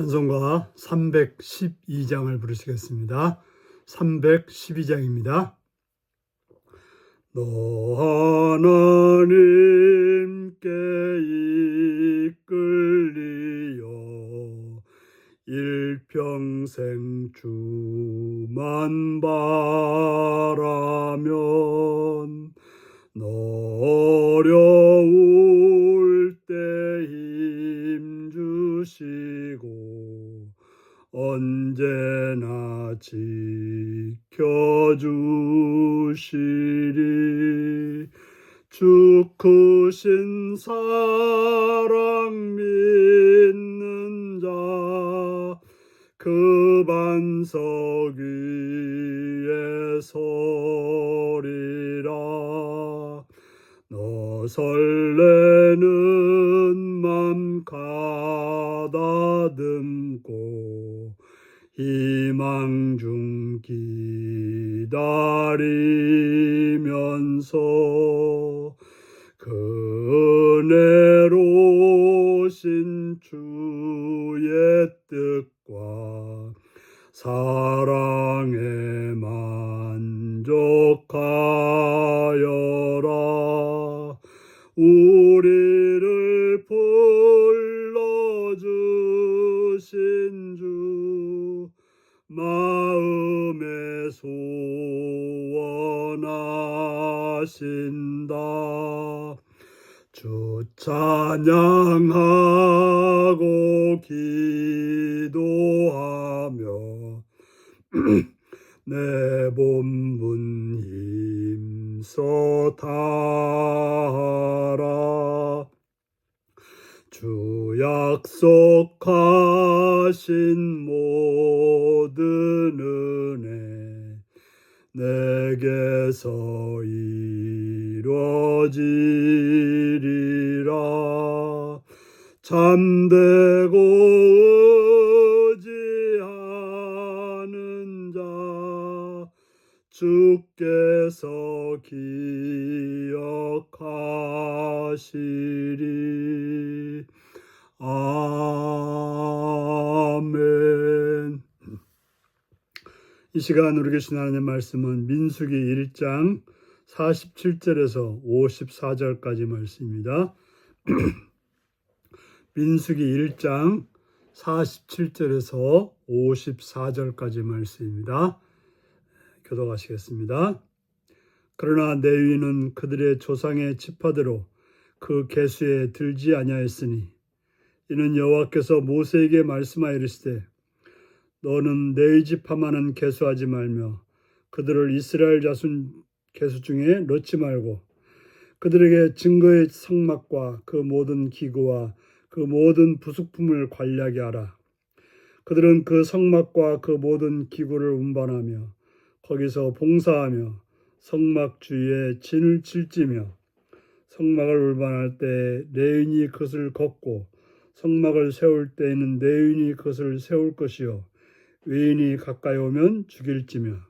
찬송가 312장을 부르시겠습니다. 312장입니다. 너 하나님께 이끌리어 일평생 주만 바라면 너 어려 크신 사랑 믿는 자 그 반석 위에 서리라. 너 설레는 맘 가다듬고 희망 중 기다리면서 그 은혜로신 주의 뜻과 사랑에 만족하여라. 우리를 불러주신 주 마음에 소원하신다 주 찬양하고 기도하며 내 본분 힘써 다하라. 주 약속하신 모든 은혜 내게서 이 루어지리라. 참되고 의지하는 자 주께서 기억하시리. 아멘. 이 시간 우리 계신 하나님의 말씀은 민수기 1장 47절에서 54절까지 말씀입니다. 민수기 1장 47절에서 54절까지 말씀입니다. 교도하시겠습니다. 그러나 레위는 그들의 조상의 지파대로 그 계수에 들지 아니하였으니 이는 여호와께서 모세에게 말씀하여 이르시되 너는 내 지파만은 계수하지 말며 그들을 이스라엘 자손 계수 중에 넣지 말고 그들에게 증거의 성막과 그 모든 기구와 그 모든 부속품을 관리하게 하라. 그들은 그 성막과 그 모든 기구를 운반하며 거기서 봉사하며 성막 주위에 진을 칠지며 성막을 운반할 때 레인이 그것을 걷고 성막을 세울 때에는 레인이 그것을 세울 것이요 외인이 가까이 오면 죽일지며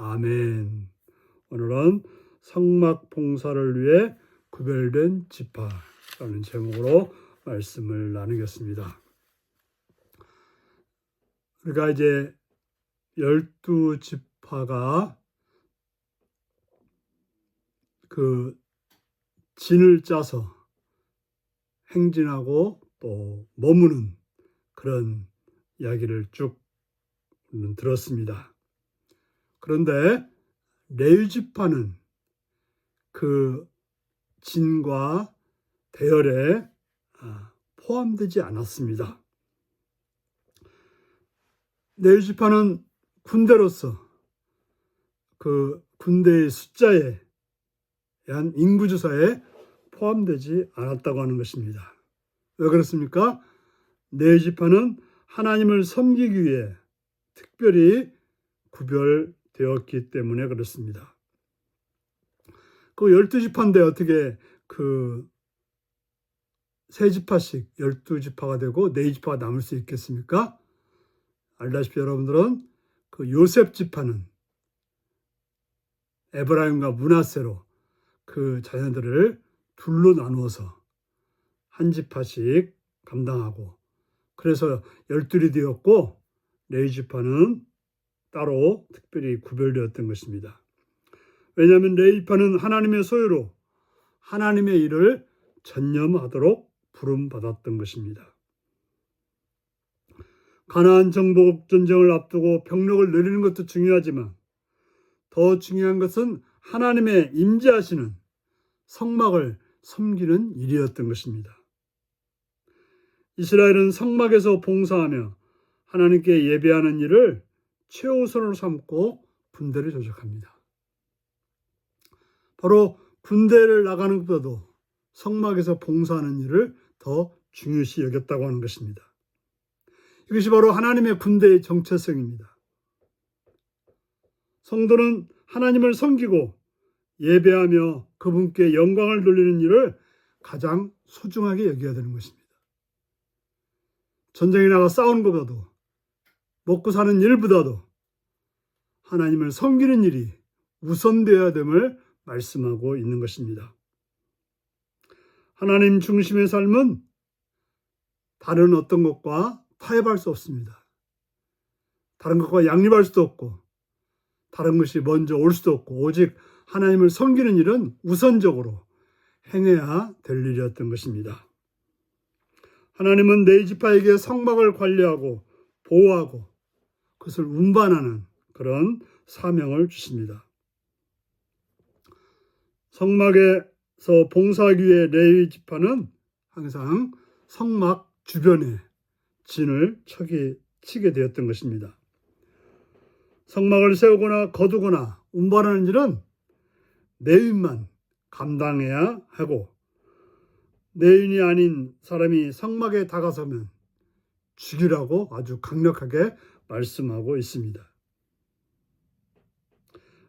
아멘. 오늘은 성막 봉사를 위해 구별된 지파라는 제목으로 말씀을 나누겠습니다. 우리가 이제 열두 지파가 그 진을 짜서 행진하고 또 머무는 그런 이야기를 쭉 들었습니다. 그런데 레위지파는 그 진과 대열에 아, 포함되지 않았습니다. 레위지파는 군대로서 그 군대의 숫자에 대한 인구조사에 포함되지 않았다고 하는 것입니다. 왜 그렇습니까? 네 지파는 하나님을 섬기기 위해 특별히 구별 되었기 때문에 그렇습니다. 그 열두 지파인데 어떻게 그 세 지파씩 열두 지파가 되고 네 지파가 남을 수 있겠습니까? 알다시피 여러분들은 그 요셉 지파는 에브라임과 문하세로 그 자녀들을 둘로 나누어서 한 지파씩 감당하고 그래서 열둘이 되었고 네 지파는 따로 특별히 구별되었던 것입니다. 왜냐하면 네 지파는 하나님의 소유로 하나님의 일을 전념하도록 부름받았던 것입니다. 가나안 정복 전쟁을 앞두고 병력을 늘리는 것도 중요하지만 더 중요한 것은 하나님의 임재하시는 성막을 섬기는 일이었던 것입니다. 이스라엘은 성막에서 봉사하며 하나님께 예배하는 일을 최우선으로 삼고 군대를 조직합니다. 바로 군대를 나가는 것보다도 성막에서 봉사하는 일을 더 중요시 여겼다고 하는 것입니다. 이것이 바로 하나님의 군대의 정체성입니다. 성도는 하나님을 섬기고 예배하며 그분께 영광을 돌리는 일을 가장 소중하게 여겨야 되는 것입니다. 전쟁에 나가 싸우는 것보다도 먹고 사는 일보다도 하나님을 섬기는 일이 우선되어야 됨을 말씀하고 있는 것입니다. 하나님 중심의 삶은 다른 어떤 것과 타협할 수 없습니다. 다른 것과 양립할 수도 없고 다른 것이 먼저 올 수도 없고 오직 하나님을 섬기는 일은 우선적으로 행해야 될 일이었던 것입니다. 하나님은 네 지파에게 성막을 관리하고 보호하고 그것을 운반하는 그런 사명을 주십니다. 성막에서 봉사하기 위해 레위 지파는 항상 성막 주변에 진을 쳐기, 치게 되었던 것입니다. 성막을 세우거나 거두거나 운반하는 일은 내인만 감당해야 하고 내인이 아닌 사람이 성막에 다가서면 죽이라고 아주 강력하게 말씀하고 있습니다.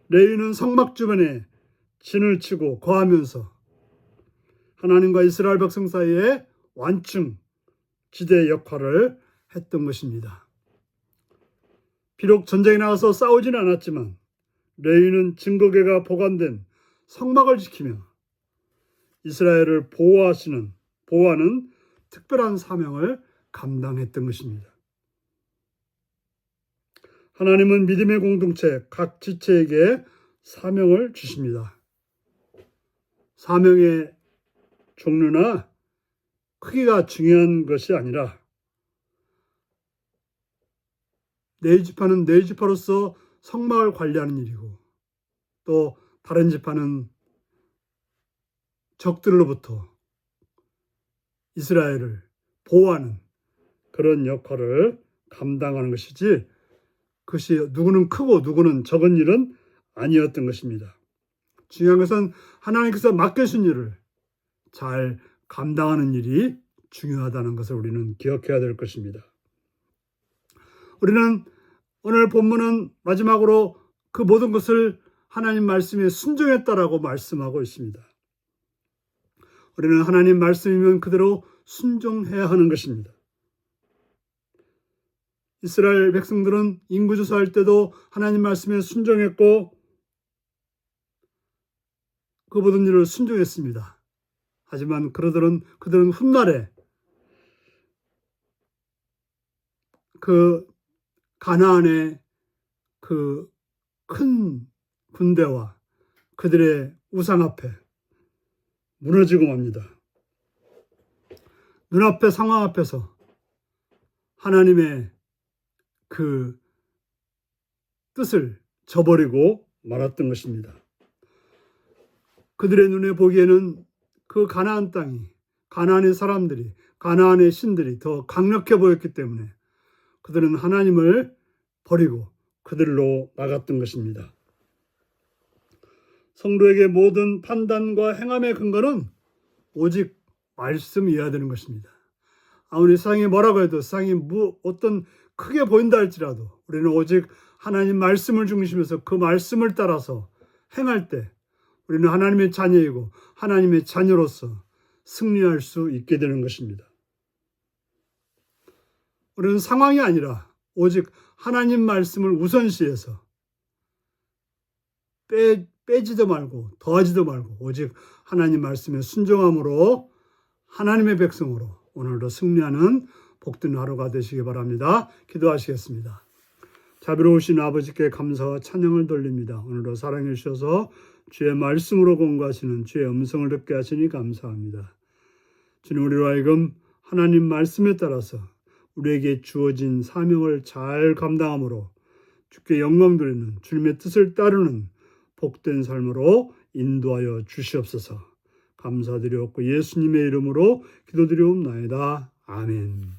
레위는 성막 주변에 진을 치고 거하면서 하나님과 이스라엘 백성 사이에 완충 지대 역할을 했던 것입니다. 비록 전쟁에 나가서 싸우지는 않았지만 레위는 증거계가 보관된 성막을 지키며 이스라엘을 보호하시는 보호하는 특별한 사명을 감당했던 것입니다. 하나님은 믿음의 공동체 각 지체에게 사명을 주십니다. 사명의 종류나 크기가 중요한 것이 아니라 네 지파는 네 지파로서 성막을 관리하는 일이고 또 다른 지파는 적들로부터 이스라엘을 보호하는 그런 역할을 감당하는 것이지 그것이 누구는 크고 누구는 적은 일은 아니었던 것입니다. 중요한 것은 하나님께서 맡겨준 일을 잘 감당하는 일이 중요하다는 것을 우리는 기억해야 될 것입니다. 우리는 오늘 본문은 마지막으로 그 모든 것을 하나님 말씀에 순종했다라고 말씀하고 있습니다. 우리는 하나님 말씀이면 그대로 순종해야 하는 것입니다. 이스라엘 백성들은 인구 조사할 때도 하나님 말씀에 순종했고 그 모든 일을 순종했습니다. 하지만 그들은 그들은 훗날에 그 가나안의 그 큰 군대와 그들의 우상 앞에 무너지고 맙니다. 눈앞의 상황 앞에서 하나님의 그 뜻을 저버리고 말았던 것입니다. 그들의 눈에 보기에는 그 가나안 땅이 가나안의 사람들이 가나안의 신들이 더 강력해 보였기 때문에 그들은 하나님을 버리고 그들로 나갔던 것입니다. 성도에게 모든 판단과 행함의 근거는 오직 말씀이어야 되는 것입니다. 아무리 세상이 뭐라고 해도 세상이 뭐 어떤 크게 보인다 할지라도 우리는 오직 하나님 말씀을 중심에서 그 말씀을 따라서 행할 때 우리는 하나님의 자녀이고 하나님의 자녀로서 승리할 수 있게 되는 것입니다. 우리는 상황이 아니라 오직 하나님 말씀을 우선시해서 빼, 빼지도 말고 더하지도 말고 오직 하나님 말씀에 순종함으로 하나님의 백성으로 오늘도 승리하는 복된 하루가 되시기 바랍니다. 기도하시겠습니다. 자비로우신 아버지께 감사와 찬양을 돌립니다. 오늘도 사랑해 주셔서 주의 말씀으로 공부하시는 주의 음성을 듣게 하시니 감사합니다. 주님 우리로 하여금 하나님 말씀에 따라서 우리에게 주어진 사명을 잘 감당함으로 주께 영광 드리는 주님의 뜻을 따르는 복된 삶으로 인도하여 주시옵소서. 감사드리옵고 예수님의 이름으로 기도드리옵나이다. 아멘.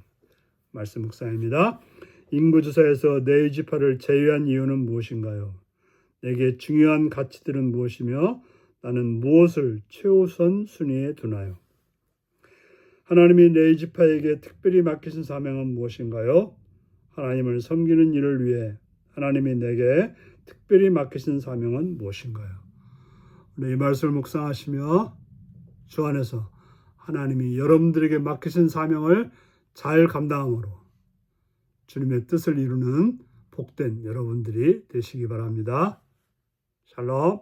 말씀 묵상입니다. 인구조사에서 내 지파를 제외한 이유는 무엇인가요? 내게 중요한 가치들은 무엇이며 나는 무엇을 최우선 순위에 두나요? 하나님이 내 지파에게 특별히 맡기신 사명은 무엇인가요? 하나님을 섬기는 일을 위해 하나님이 내게 특별히 맡기신 사명은 무엇인가요? 오늘 이 말씀을 묵상하시며 주 안에서 하나님이 여러분들에게 맡기신 사명을 잘 감당함으로 주님의 뜻을 이루는 복된 여러분들이 되시기 바랍니다. 샬롬.